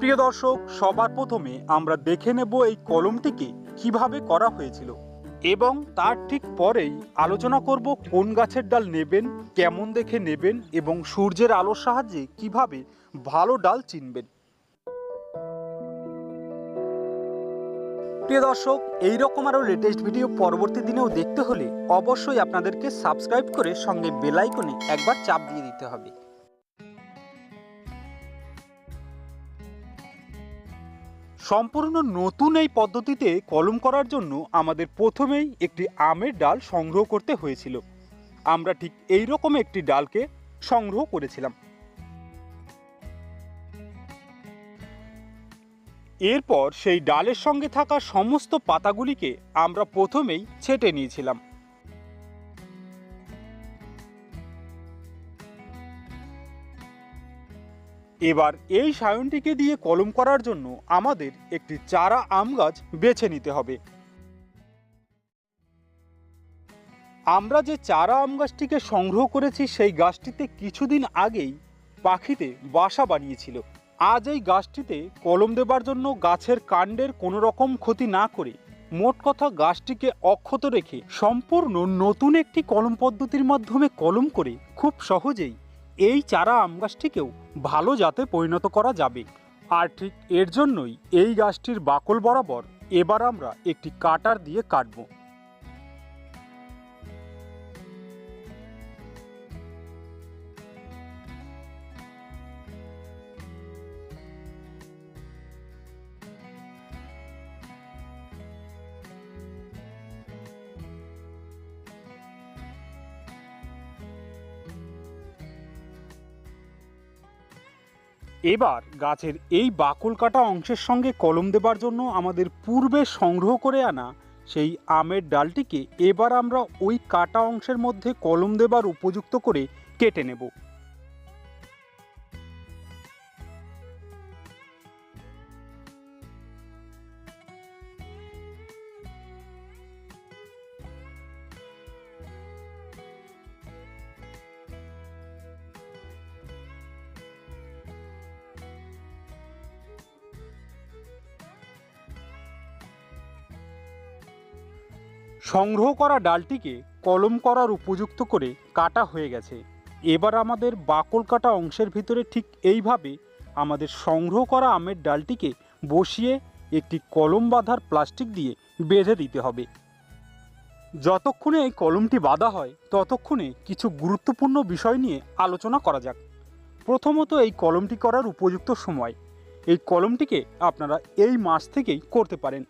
প্রিয় দর্শক, সবার প্রথমে আমরা দেখে নেব এই কলমটিকে কীভাবে করা হয়েছিল এবং তার ঠিক পরেই আলোচনা করব কোন গাছের ডাল নেবেন, কেমন দেখে নেবেন এবং সূর্যের আলোর সাহায্যে কীভাবে ভালো ডাল চিনবেন। প্রিয় দর্শক এই রকম আরও লেটেস্ট ভিডিও পরবর্তী দিনেও দেখতে হলে অবশ্যই আপনাদেরকে সাবস্ক্রাইব করে সঙ্গে বেলাইকনে একবার চাপ দিয়ে দিতে হবে। সম্পূর্ণ নতুন এই পদ্ধতিতে কলম করার জন্য আমাদের প্রথমেই একটি আমের ডাল সংগ্রহ করতে হয়েছিল। আমরা ঠিক এই রকম একটি ডালকে সংগ্রহ করেছিলাম। এরপর সেই ডালের সঙ্গে থাকা সমস্ত পাতাগুলিকে আমরা প্রথমেই ছেটে নিয়েছিলাম। এবার এই সায়নটিকে দিয়ে কলম করার জন্য আমাদের একটি চারা আম গাছ বেছে নিতে হবে। আমরা যে চারা আম গাছটিকে সংগ্রহ করেছি সেই গাছটিতে কিছুদিন আগেই পাখিতে বাসা বানিয়েছিল। আজ এই গাছটিতে কলম দেবার জন্য গাছের কাণ্ডের কোনো রকম ক্ষতি না করে মোট কথা গাছটিকে অক্ষত রেখে সম্পূর্ণ নতুন একটি কলম পদ্ধতির মাধ্যমে কলম করে খুব সহজেই এই চারা আম গাছটিকেও ভালো জাতে পরিণত করা যাবে। আর ঠিক এর জন্যই এই গাছটির বাকল বরাবর এবার আমরা একটি কাটার দিয়ে কাটবো। এবার গাছের এই বাকল কাটা অংশের সঙ্গে কলম দেবার জন্য আমাদের পূর্বে সংগ্রহ করে আনা সেই আমের ডালটিকে এবার আমরা ওই কাটা অংশের মধ্যে কলম দেবার উপযুক্ত করে কেটে নেব। সংগ্রহ করা ডালটিকে কলম করার উপযুক্ত করে কাটা হয়ে গেছে। এবার আমাদের বাকল কাটা অংশের ভিতরে ঠিক এইভাবে আমাদের সংগ্রহ করা আমের ডালটিকে বসিয়ে একটি কলম বাঁধার প্লাস্টিক দিয়ে বেঁধে দিতে হবে। যতক্ষণে এই কলমটি বাঁধা হয়, ততক্ষণে কিছু গুরুত্বপূর্ণ বিষয় নিয়ে আলোচনা করা যাক। প্রথমত এই কলমটি করার উপযুক্ত সময়। এই কলমটিকে আপনারা এই মাস থেকেই করতে পারেন।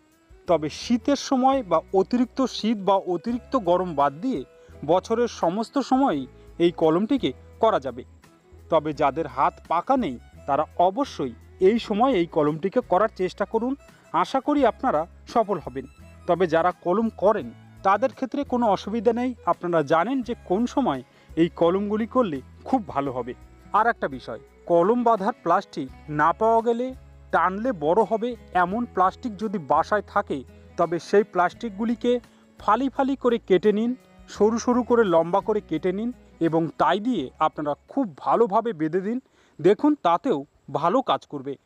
তবে শীতের সময় বা অতিরিক্ত শীত বা অতিরিক্ত গরম বাদ দিয়ে বছরের সমস্ত সময়ই এই কলমটিকে করা যাবে। তবে যাদের হাত পাকা নেই, তারা অবশ্যই এই সময় এই কলমটিকে করার চেষ্টা করুন। আশা করি আপনারা সফল হবেন। তবে যারা কলম করেন, তাদের ক্ষেত্রে কোনো অসুবিধা নেই। আপনারা জানেন যে কোন সময় এই কলমগুলি করলে খুব ভালো হবে। আর একটা বিষয়, কলম বাঁধার প্লাস্টিক না পাওয়া গেলে টানলে বড় হবে এমন প্লাস্টিক যদি বাসায় থাকে, তবে সেই প্লাস্টিকগুলিকে ফালি ফালি করে কেটে নিন, সরু সরু করে লম্বা করে কেটে নিন এবং তাই দিয়ে আপনারা খুব ভালোভাবে বেঁধে দিন। দেখুন, তাতেও ভালো কাজ করবে।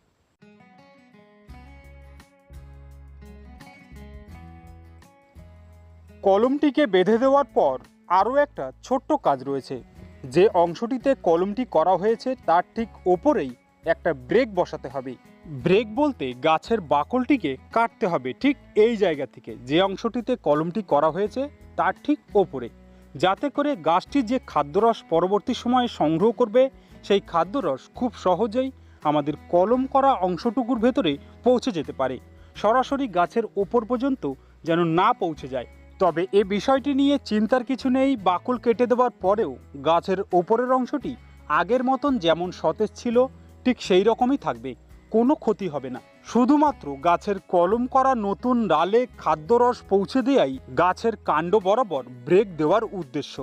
কলমটিকে বেঁধে দেওয়ার পর আরও একটা ছোট্ট কাজ রয়েছে। যে অংশটিতে কলমটি করা হয়েছে, তার ঠিক ওপরেই একটা ব্রেক বসাতে হবে। ব্রেক বলতে গাছের বাকলটিকে কাটতে হবে ঠিক এই জায়গা থেকে। যে অংশটিতে কলমটি করা হয়েছে তার ঠিক ওপরে। যাতে করে গাছটি যে খাদ্যরস পরবর্তী সময়ে সংগ্রহ করবে, সেই খাদ্যরস খুব সহজেই আমাদের কলম করা অংশটুকুর ভেতরে পৌঁছে যেতে পারে। সরাসরি গাছের ওপর পর্যন্ত যেন না পৌঁছে যায়। তবে এ বিষয়টি নিয়ে চিন্তার কিছু নেই, বাকল কেটে দেওয়ার পরেও গাছের ওপরের অংশটি আগের মতন যেমন সতেজ ছিল, ঠিক সেই রকমই থাকবে। কোনো ক্ষতি হবে না। শুধুমাত্র গাছের কলম করা নতুন ডালে খাদ্যরস পৌঁছে দেওয়াই গাছের কাণ্ড বরাবর ব্রেক দেওয়ার উদ্দেশ্য।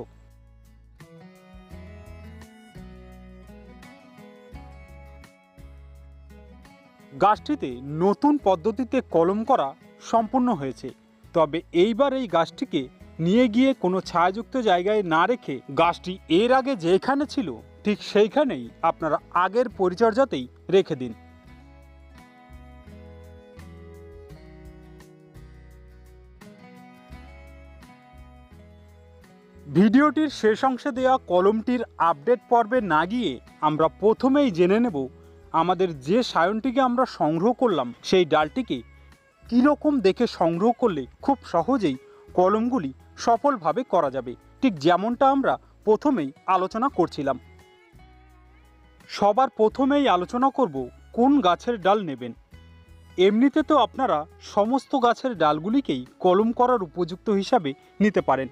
গাছটিতে নতুন পদ্ধতিতে কলম করা সম্পূর্ণ হয়েছে। তবে এইবার এই গাছটিকে নিয়ে গিয়ে কোনো ছায়াযুক্ত জায়গায় না রেখে গাছটি এর আগে যেখানে ছিল, ঠিক সেইখানেই আপনারা আগের পরিচর্যাতেই রেখে দিন। ভিডিওটির শেষ অংশে দেওয়া কলমটির আপডেট পর্বে না গিয়ে আমরা প্রথমেই জেনে নেব আমাদের যে সায়নটিকে আমরা সংগ্রহ করলাম, সেই ডালটিকে কীরকম দেখে সংগ্রহ করলে খুব সহজেই কলমগুলি সফলভাবে করা যাবে। ঠিক যেমনটা আমরা প্রথমেই আলোচনা করছিলাম। সবার প্রথমেই আলোচনা করব কোন গাছের ডাল নেবেন। এমনিতে তো আপনারা সমস্ত গাছের ডালগুলিকেই কলম করার উপযুক্ত হিসাবে নিতে পারেন।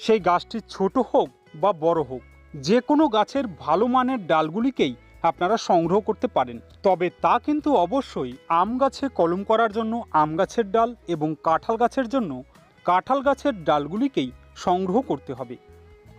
সেই গাছটি ছোট হোক বা বড় হোক, যে কোনো গাছের ভালো মানের ডালগুলিকেই আপনারা সংগ্রহ করতে পারেন। তবে তা কিন্তু অবশ্যই আম গাছে কলম করার জন্য আম গাছের ডাল এবং কাঁঠাল গাছের জন্য কাঁঠাল গাছের ডালগুলিকেই সংগ্রহ করতে হবে।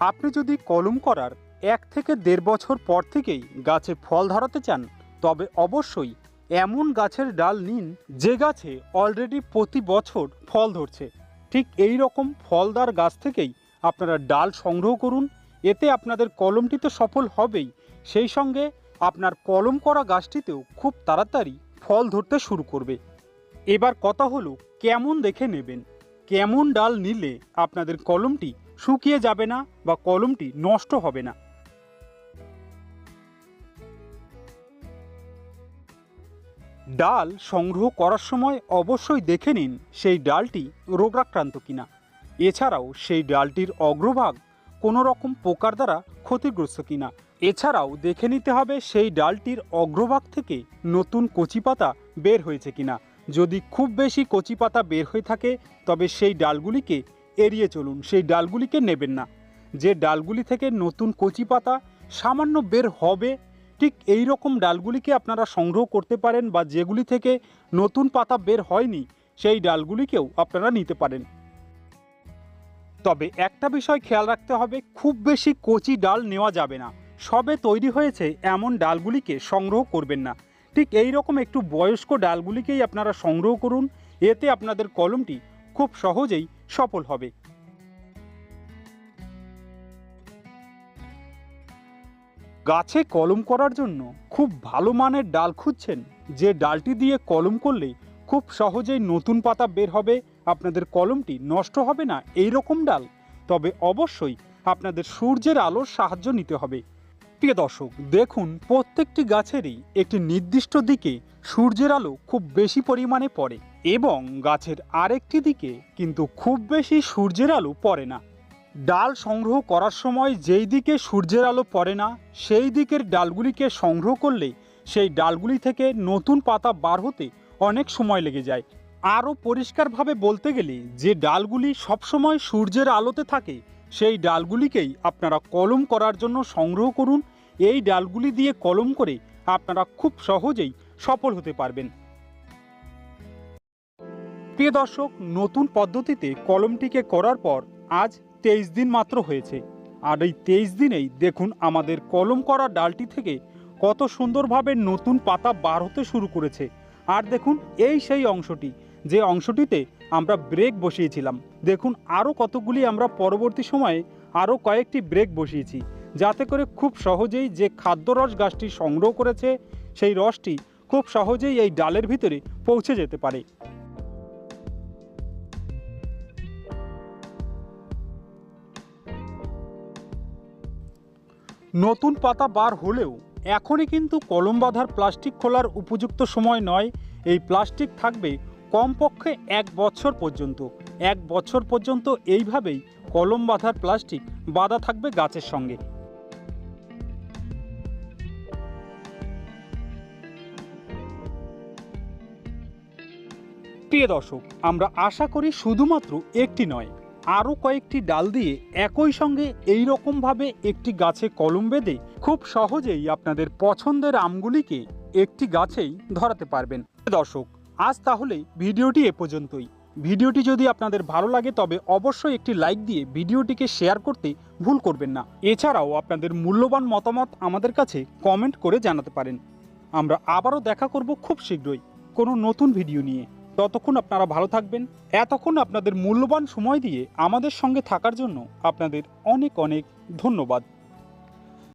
আপনি যদি কলম করার এক থেকে দেড় বছর পর থেকেই গাছে ফল ধরাতে চান, তবে অবশ্যই এমন গাছের ডাল নিন যে গাছে অলরেডি প্রতি বছর ফল ধরছে। ঠিক এই রকম ফলদার গাছ থেকেই আপনারা ডাল সংগ্রহ করুন, এতে আপনাদের কলমটি তো সফল হবেই। সেই সঙ্গে আপনার কলম করা গাছটিতেও খুব তাড়াতাড়ি ফল ধরতে শুরু করবে। এবার কথা হলো, কেমন দেখে নেবেন? কেমন ডাল নিলে আপনাদের কলমটি শুকিয়ে যাবে না বা কলমটি নষ্ট হবে না? ডাল সংগ্রহ করার সময় অবশ্যই দেখে নিন সেই ডালটি রোগাক্রান্ত কিনা। এছাড়াও সেই ডালটির অগ্রভাগ কোনো রকম পোকার দ্বারা ক্ষতিগ্রস্ত কিনা। এছাড়াও দেখে নিতে হবে সেই ডালটির অগ্রভাগ থেকে নতুন কচি পাতা বের হয়েছে কিনা। যদি খুব বেশি কচি পাতা বের হয়ে থাকে, তবে সেই ডালগুলিকে এড়িয়ে চলুন। সেই ডালগুলিকে নেবেন না। যে ডালগুলি থেকে নতুন কচি পাতা সামান্য বের হবে, ঠিক এই রকম ডালগুলিকে আপনারা সংগ্রহ করতে পারেন বা যেগুলি থেকে নতুন পাতা বের হয়নি, সেই ডালগুলিকেও আপনারা নিতে পারেন। তবে একটা বিষয় খেয়াল রাখতে হবে, খুব বেশি কচি ডাল নেওয়া যাবে না। সবে তৈরি হয়েছে এমন ডালগুলিকে সংগ্রহ করবেন না। ঠিক এই রকম একটু বয়স্ক ডালগুলিকেই আপনারা সংগ্রহ করুন, এতে আপনাদের কলমটি খুব সহজেই সফল হবে। গাছে কলম করার জন্য খুব ভালো মানের ডাল খুঁজছেন, যে ডালটি দিয়ে কলম করলে খুব সহজেই নতুন পাতা বের হবে আপনাদের কলমটি নষ্ট হবে না এই রকম ডাল। তবে অবশ্যই আপনাদের সূর্যের আলোর সাহায্য নিতে হবে। প্রিয় দর্শক, দেখুন, প্রত্যেকটি গাছেরই একটি নির্দিষ্ট দিকে সূর্যের আলো খুব বেশি পরিমাণে পড়ে এবং গাছের আরেকটি দিকে কিন্তু খুব বেশি সূর্যের আলো পড়ে না। ডাল সংগ্রহ করার সময় যেই দিকে সূর্যের আলো পড়ে না, সেই দিকের ডালগুলিকে সংগ্রহ করলে সেই ডালগুলি থেকে নতুন পাতা বার হতে অনেক সময় লেগে যায়। আরও পরিষ্কারভাবে বলতে গেলে যে ডালগুলি সবসময় সূর্যের আলোতে থাকে, সেই ডালগুলিকেই আপনারা কলম করার জন্য সংগ্রহ করুন। এই ডালগুলি দিয়ে কলম করে আপনারা খুব সহজেই সফল হতে পারবেন। প্রিয় দর্শক, নতুন পদ্ধতিতে কলমটিকে করার পর আজ তেইশ দিন মাত্র হয়েছে। আর এই তেইশ দিনেই দেখুন আমাদের কলম করা ডালটি থেকে কত সুন্দরভাবে নতুন পাতা বার হতে শুরু করেছে। আর দেখুন, এই সেই অংশটি। যে অংশটিতে আমরা ব্রেক বসিয়েছিলাম। দেখুন আরও কতগুলি আমরা পরবর্তী সময়ে আরও কয়েকটি ব্রেক বসিয়েছি, যাতে করে খুব সহজেই যে খাদ্যরস গাছটি সংগ্রহ করেছে, সেই রসটি খুব সহজেই এই ডালের ভিতরে পৌঁছে যেতে পারে। নতুন পাতা বার হলেও এখনই কিন্তু কলম বাঁধার প্লাস্টিক খোলার উপযুক্ত সময় নয়। এই প্লাস্টিক থাকবে কমপক্ষে এক বছর পর্যন্ত। এক বছর পর্যন্ত এইভাবেই কলম বাঁধার প্লাস্টিক বাঁধা থাকবে গাছের সঙ্গে। প্রিয় দর্শক, আমরা আশা করি শুধুমাত্র একটি নয়, আরও কয়েকটি ডাল দিয়ে একই সঙ্গে এই রকমভাবে একটি গাছে কলম বেঁধে খুব সহজেই আপনাদের পছন্দের আমগুলিকে একটি গাছেই ধরাতে পারবেন। দর্শক আজ তাহলে ভিডিওটি এ পর্যন্তই। ভিডিওটি যদি আপনাদের ভালো লাগে, তবে অবশ্যই একটি লাইক দিয়ে ভিডিওটিকে শেয়ার করতে ভুল করবেন না। এছাড়াও আপনাদের মূল্যবান মতামত আমাদের কাছে কমেন্ট করে জানাতে পারেন। আমরা আবারও দেখা করব খুব শীঘ্রই কোনো নতুন ভিডিও নিয়ে। ততক্ষণ আপনারা ভালো থাকবেন। এতক্ষণ আপনাদের মূল্যবান সময় দিয়ে আমাদের সঙ্গে থাকার জন্য আপনাদের অনেক অনেক ধন্যবাদ।